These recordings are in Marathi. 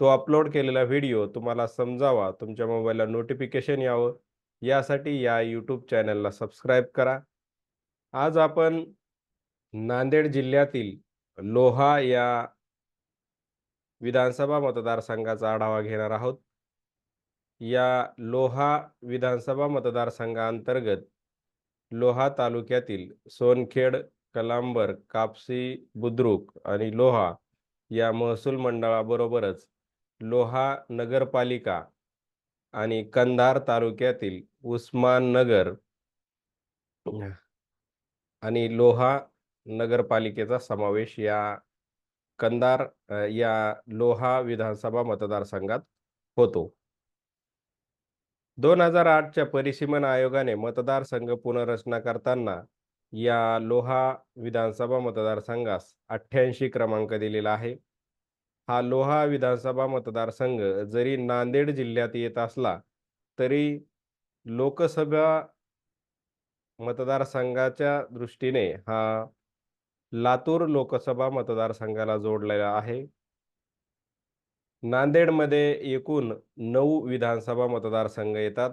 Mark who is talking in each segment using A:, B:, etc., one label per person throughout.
A: तो अपलोड केलेला व्हिडिओ तुम्हाला समजावा, तुमच्या मोबाईलला नोटिफिकेशन यावं, यासाठी या यूट्यूब चॅनलला सबस्क्राईब करा. आज आपण नांदेड जिल्ह्यातील लोहा या विधानसभा मतदारसंघाचा आढावा घेणार आहोत. या लोहा विधानसभा मतदारसंघाअंतर्गत लोहा तालुक्यातील सोनखेड, कलांबर, कापसी, बुद्रुक आणि लोहा या महसूल मंडळाबरोबरच लोहा नगरपालिका आणि कंधार तालुक्यातील उस्माननगर आणि लोहा नगरपालिकेचा समावेश या कंधार या लोहा विधानसभा मतदारसंघात होतो. 2008च्या परिसीमन आयोगाने मतदारसंघ पुनर्रचना करताना या लोहा विधानसभा मतदारसंघास 88 क्रमांक दिलेला आहे. हा लोहा विधानसभा मतदारसंघ जरी नांदेड जिल्ह्यात येत असला, तरी लोकसभा मतदारसंघाच्या दृष्टीने हा लातूर लोकसभा मतदारसंघाला जोडलेला आहे. नांदेडमध्ये एकूण नऊ विधानसभा मतदारसंघ येतात.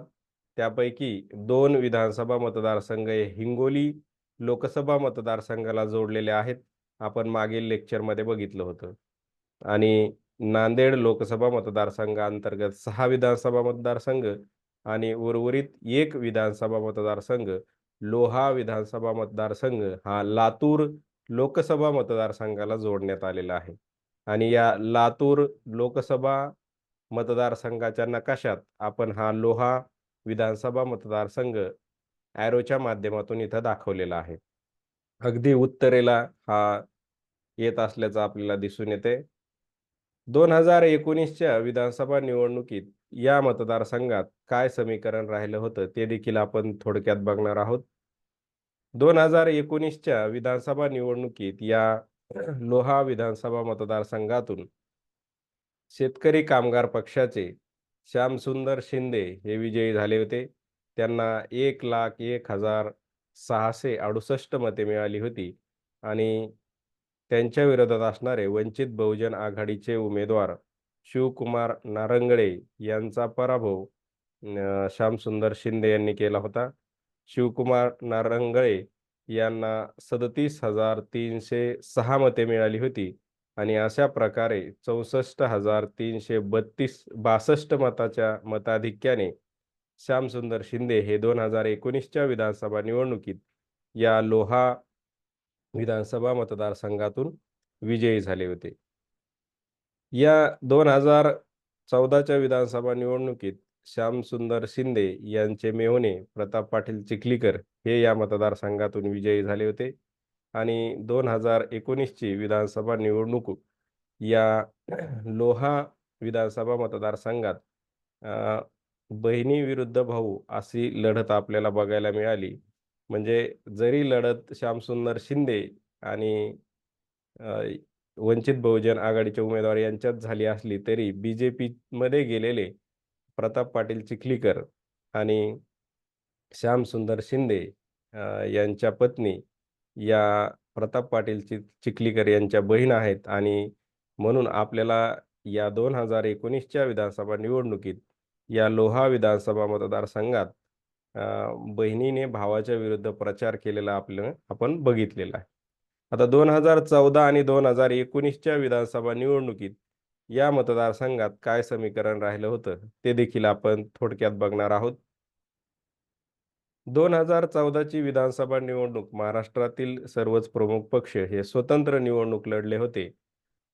A: त्यापैकी दोन विधानसभा मतदारसंघ हे हिंगोली लोकसभा मतदारसंघाला जोडलेले आहेत. आपण मागील लेक्चरमध्ये बघितलं होतं. आणि नांदेड लोकसभा मतदारसंघाअंतर्गत सहा विधानसभा मतदारसंघ आणि उर्वरित एक विधानसभा मतदारसंघ लोहा विधानसभा मतदारसंघ हा लातूर लोकसभा मतदारसंघाला जोडण्यात आलेला आहे. आणि या लातूर लोकसभा मतदारसंघाच्या नकाशात आपण हा लोहा विधानसभा मतदारसंघ ॲरोच्या माध्यमातून इथं दाखवलेला आहे. अगदी उत्तरेला हा येत असल्याचं आपल्याला दिसून येते. 2019च्या विधानसभा निवडणुकीत या मतदारसंघात काय समीकरण राहिलं होतं, ते देखील आपण थोडक्यात बघणार आहोत. 2019च्या विधानसभा निवडणुकीत या लोहा विधानसभा मतदारसंघातून शेतकरी कामगार पक्षाचे श्यामसुंदर शिंदे हे विजयी झाले होते. त्यांना 1,01,668 मते मिळाली होती आणि त्यांच्या विरोधात असणारे वंचित बहुजन आघाडीचे उमेदवार शिवकुमार नारंगळे यांचा पराभव श्यामसुंदर शिंदे यांनी केला होता. शिवकुमार नारंगळे यांना 37,306 मते मिळाली होती आणि अशा प्रकारे 64,332 62 मताच्या मताधिक्याने श्यामसुंदर शिंदे हे 2019च्या विधानसभा निवडणुकीत या लोहा विधानसभा मतदारसंघातून विजयी झाले होते. या 2014च्या विधानसभा निवडणुकीत श्यामसुंदर शिंदे यांचे मेहुणे प्रताप पाटील चिखलीकर हे या मतदारसंघातून विजयी झाले होते आणि 2019ची विधानसभा निवडणूक या लोहा विधानसभा मतदारसंघात बहिणी विरुद्ध भाऊ अशी लढत आपल्याला बघायला मिळाली. म्हणजे जरी लढत श्यामसुंदर शिंदे आणि वंचित बहुजन आघाडीचे उमेदवार यांच्यात झाली असली तरी बी-जे-पीमध्ये गेलेले प्रताप पाटील चिखलीकर आणि श्यामसुंदर शिंदे यांच्या पत्नी या प्रताप पाटील चि चिखलीकर यांच्या बहीण आहेत आणि म्हणून आपल्याला या 2019च्या विधानसभा निवडणुकीत या लोहा विधानसभा मतदारसंघात बहिणीने भावाच्या विरुद्ध प्रचार केलेला आपलं आपण बघितलेला आहे. आता 2014 आणि 2019च्या विधानसभा निवडणुकीत या मतदारसंघात काय समीकरण राहिलं होतं, ते देखील आपण थोडक्यात बघणार आहोत. 2014ची विधानसभा निवडणूक महाराष्ट्रातील सर्वच प्रमुख पक्ष हे स्वतंत्र निवडणूक लढले होते.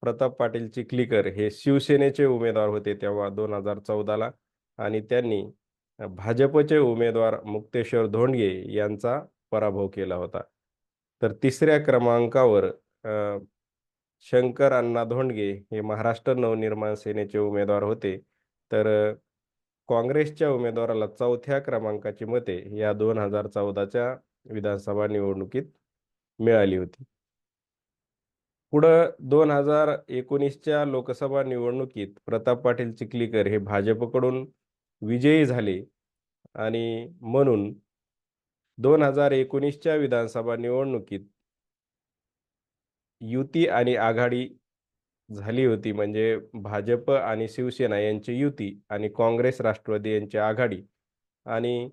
A: प्रताप पाटील चिखलीकर हे शिवसेनेचे उमेदवार होते तेव्हा 2014ला आणि त्यांनी भाजपचे उमेदवार मुक्तेश्वर धोंडगे यांचा पराभव केला होता. तर तिसऱ्या क्रमांकावर शंकर अण्णा धोंडगे हे महाराष्ट्र नवनिर्माण सेनेचे उमेदवार होते. तर काँग्रेसच्या उमेदवाराला चौथ्या क्रमांकाची मते या दोन हजार चौदाच्या विधानसभा निवडणुकीत मिळाली होती पुढं दोन हजार एकोणीसच्या लोकसभा निवडणुकीत प्रताप पाटील चिखलीकर हे भाजपकडून विजयी झाले आणि म्हणून दोन हजार एकोणीसच्या विधानसभा निवडणुकीत युती आणि आघाडी झाली होती. म्हणजे भाजप आणि शिवसेना यांची युती आणि काँग्रेस राष्ट्रवादी यांची आघाडी. आणि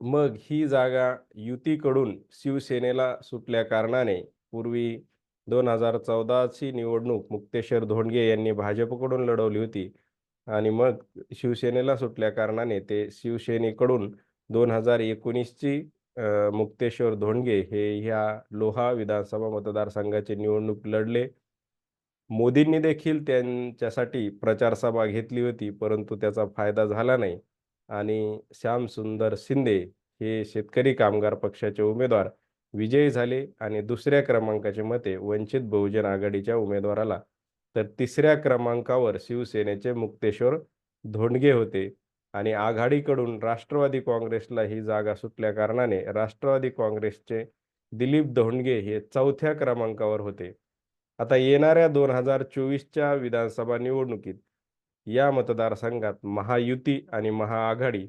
A: मग ही जागा युतीकडून शिवसेनेला सुटल्या कारणाने पूर्वी दोन हजार चौदाची निवडणूक मुक्तेश्वर धोंडगे यांनी भाजपकडून लढवली होती. आणि मग शिवसेनेला सुटल्या कारणाने ते शिवसेनेकडून दोन हजार एकोणीसची मुक्तेश्वर धोंडगे हे ह्या लोहा विधानसभा मतदारसंघाची निवडणूक लढले. मोदींनी देखील त्यांच्यासाठी प्रचार सभा घेतली होती परंतु त्याचा फायदा झाला नाही. आणि श्याम सुंदर शिंदे हे शेतकरी कामगार पक्षाचे उमेदवार विजयी झाले आणि दुसऱ्या क्रमांकाचे मते वंचित बहुजन आघाडीच्या उमेदवाराला तर तिसऱ्या क्रमांकावर शिवसेनेचे मुक्तेश्वर धोंडगे होते आणि आघाडीकडून राष्ट्रवादी काँग्रेसला ही जागा सुटल्या कारणाने राष्ट्रवादी काँग्रेसचे दिलीप धोंडगे हे चौथ्या क्रमांकावर होते. आता येणाऱ्या दोन हजार चोवीसच्या विधानसभा निवडणुकीत या मतदारसंघात महायुती आणि महाआघाडी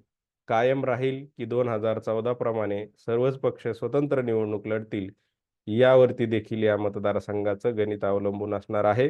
A: कायम राहील की दोन हजार चौदा प्रमाणे सर्वच पक्ष स्वतंत्र निवडणूक लढतील यावरती देखील या मतदारसंघाचं गणित अवलंबून असणार आहे.